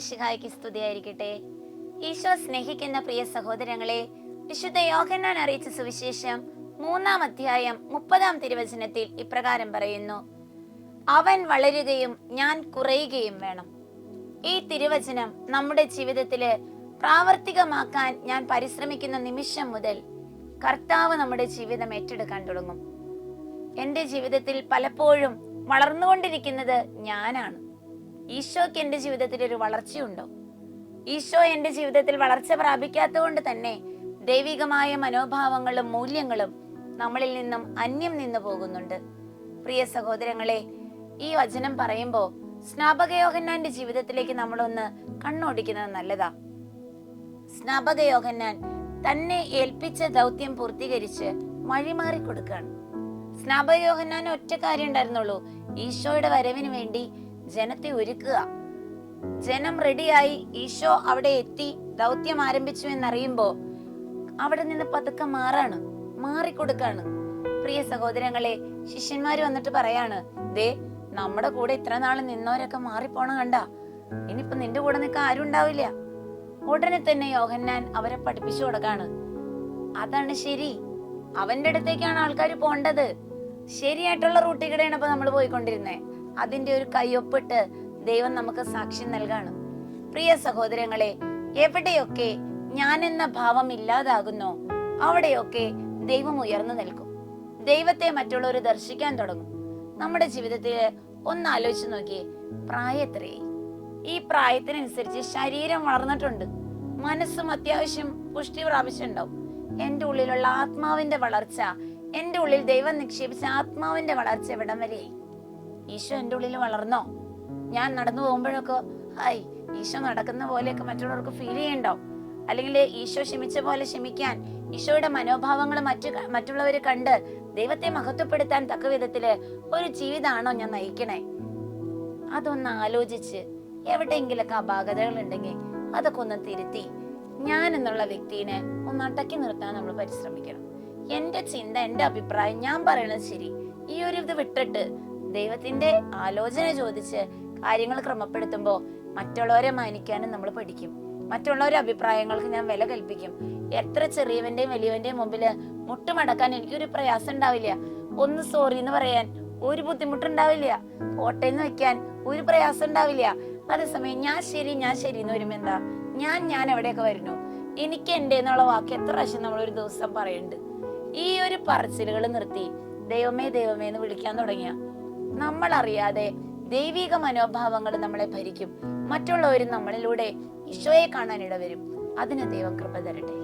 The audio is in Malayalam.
ശിഹായ്ക്ക് സ്തുതിയായിരിക്കട്ടെ ഈശോ സ്നേഹിക്കുന്ന പ്രിയ സഹോദരങ്ങളെ വിശുദ്ധ യോഹന്നാൻ അറിയിച്ച സുവിശേഷം മൂന്നാം അധ്യായം മുപ്പതാം തിരുവചനത്തിൽ ഇപ്രകാരം പറയുന്നു. അവൻ വളരുകയും ഞാൻ കുറയുകയും വേണം. ഈ തിരുവചനം നമ്മുടെ ജീവിതത്തിൽ പ്രാവർത്തികമാക്കാൻ ഞാൻ പരിശ്രമിക്കുന്ന നിമിഷം മുതൽ കർത്താവ് നമ്മുടെ ജീവിതം ഏറ്റെടുക്കാൻ തുടങ്ങും. എന്റെ ജീവിതത്തിൽ പലപ്പോഴും വളർന്നുകൊണ്ടിരിക്കുന്നത് ഞാനാണ്. ഈശോയ്ക്ക് എന്റെ ജീവിതത്തിൽ ഒരു വളർച്ചയുണ്ടോ? ഈശോ എന്റെ ജീവിതത്തിൽ വളർച്ച പ്രാപിക്കാത്തതുകൊണ്ട് തന്നെ ദൈവികമായ മനോഭാവങ്ങളും മൂല്യങ്ങളും നമ്മളിൽ നിന്നും അന്യം നിന്നു പോകുന്നുണ്ട്. പ്രിയ സഹോദരങ്ങളെ ഈ വചനം പറയുമ്പോ സ്നാപകയോഹന്നാന്റെ ജീവിതത്തിലേക്ക് നമ്മളൊന്ന് കണ്ണോടിക്കുന്നത് നല്ലതാ. സ്നാപകയോഹന്നാൻ തന്നെ ഏൽപ്പിച്ച ദൗത്യം പൂർത്തീകരിച്ച് വഴിമാറി കൊടുക്കുകയാണ് സ്നാപകയോഹന്നാൻ ഒറ്റ കാര്യം ഉണ്ടായിരുന്നുള്ളൂ ഈശോയുടെ വരവിന് വേണ്ടി ജനത്തെ ഒരുക്കുക. ജനം റെഡിയായി ഈശോ അവിടെ എത്തി ദൗത്യം ആരംഭിച്ചു എന്നറിയുമ്പോ അവിടെ നിന്ന് പതുക്കെ മാറാണ് മാറിക്കൊടുക്കാണ്. പ്രിയ സഹോദരങ്ങളെ ശിഷ്യന്മാര് വന്നിട്ട് പറയാണ് ദേ നമ്മുടെ കൂടെ ഇത്ര നാൾ നിന്നവരൊക്കെ മാറിപ്പോണ കണ്ട ഇനിയിപ്പൊ നിന്റെ കൂടെ നിൽക്കാൻ ആരും ഉണ്ടാവില്ല. ഉടനെ തന്നെ യോഹന്നാൻ അവരെ പഠിപ്പിച്ചു കൊടുക്കാണ്. അതാണ് ശരി. അവന്റെ അടുത്തേക്കാണ് ആൾക്കാർ പോണ്ടത്. ശരിയായിട്ടുള്ള റൂട്ടിൽ കൂടെയാണ് ഇപ്പൊ നമ്മൾ പോയിക്കൊണ്ടിരുന്നേ. അതിന്റെ ഒരു കയ്യൊപ്പിട്ട് ദൈവം നമുക്ക് സാക്ഷ്യം നൽകാണ്. പ്രിയ സഹോദരങ്ങളെ എവിടെയൊക്കെ ഞാൻ എന്ന ഭാവം ഇല്ലാതാകുന്നോ അവിടെയൊക്കെ ദൈവം ഉയർന്നു നിൽക്കും. ദൈവത്തെ മറ്റുള്ളവർ ദർശിക്കാൻ തുടങ്ങും. നമ്മുടെ ജീവിതത്തിൽ ഒന്ന് ആലോചിച്ച് നോക്കിയേ പ്രായത്രേ ഈ പ്രായത്തിനനുസരിച്ച് ശരീരം വളർന്നിട്ടുണ്ട്. മനസ്സും അത്യാവശ്യം പുഷ്ടി പ്രാപിച്ചിട്ടുണ്ടാവും എന്റെ ഉള്ളിലുള്ള ആത്മാവിന്റെ വളർച്ച എന്റെ ഉള്ളിൽ ദൈവം നിക്ഷേപിച്ച ആത്മാവിന്റെ വളർച്ച എവിടം വരെയായി. ഈശോ എന്റെ ഉള്ളിൽ വളർന്നോ? ഞാൻ നടന്നു പോകുമ്പോഴൊക്കെ ഹായ് ഈശോ നടക്കുന്ന പോലെയൊക്കെ മറ്റുള്ളവർക്ക് ഫീൽ ചെയ്യണ്ടോ? അല്ലെങ്കിൽ ഈശോ ക്ഷമിച്ച പോലെ ക്ഷമിക്കാൻ ഈശോയുടെ മനോഭാവങ്ങൾ മറ്റു മറ്റുള്ളവർ കണ്ട് ദൈവത്തെ മഹത്വപ്പെടുത്താൻ തക്ക വിധത്തിൽ ഒരു ജീവിതമാണോ ഞാൻ നയിക്കണേ? അതൊന്ന് ആലോചിച്ച് എവിടെയെങ്കിലൊക്കെ അപാകതകൾ ഉണ്ടെങ്കിൽ അതൊക്കെ ഒന്ന് തിരുത്തി ഞാൻ എന്നുള്ള വ്യക്തിനെ ഒന്ന് അടക്കി നിർത്താൻ നമ്മൾ പരിശ്രമിക്കണം. എന്റെ ചിന്ത എന്റെ അഭിപ്രായം ഞാൻ പറയണത് ശരി. ഈ ഒരു ഇത് വിട്ടിട്ട് ദൈവത്തിന്റെ ആലോചന ചോദിച്ച് കാര്യങ്ങൾ ക്രമപ്പെടുത്തുമ്പോൾ മറ്റുള്ളവരെ മാനിക്കാനും നമ്മൾ പഠിക്കും. മറ്റുള്ളവരുടെ അഭിപ്രായങ്ങൾക്ക് ഞാൻ വില കൽപ്പിക്കും. എത്ര ചെറിയവന്റെയും വലിയവന്റെയും മുമ്പിൽ മുട്ടുമടക്കാൻ എനിക്കൊരു പ്രയാസം ഉണ്ടാവില്ല. ഒന്ന് സോറി എന്ന് പറയാൻ ഒരു ബുദ്ധിമുട്ടുണ്ടാവില്ല. പോട്ടെന്ന് വെക്കാൻ ഒരു പ്രയാസം ഉണ്ടാവില്ല. അതേസമയം ഞാൻ ശരി ഞാൻ ശരി എന്ന് വരുമ്പോ എന്താ? ഞാൻ ഞാൻ എവിടെയൊക്കെ വരുന്നു? എനിക്ക് എന്റെ എന്നുള്ള വാക്ക് എത്ര പ്രാവശ്യം നമ്മൾ ഒരു ദിവസം പറയുന്നുണ്ട് ഈ ഒരു പറച്ചിലുകൾ നിർത്തി ദൈവമേ ദൈവമേ എന്ന് വിളിക്കാൻ തുടങ്ങിയ. നമ്മൾ അറിയാതെ ദൈവിക മനോഭാവങ്ങൾ നമ്മളെ ഭരിക്കും. മറ്റുള്ളവരും നമ്മളിലൂടെ ഈശോയെ കാണാൻ ഇടവരും അതിന് ദൈവം കൃപ തരട്ടെ.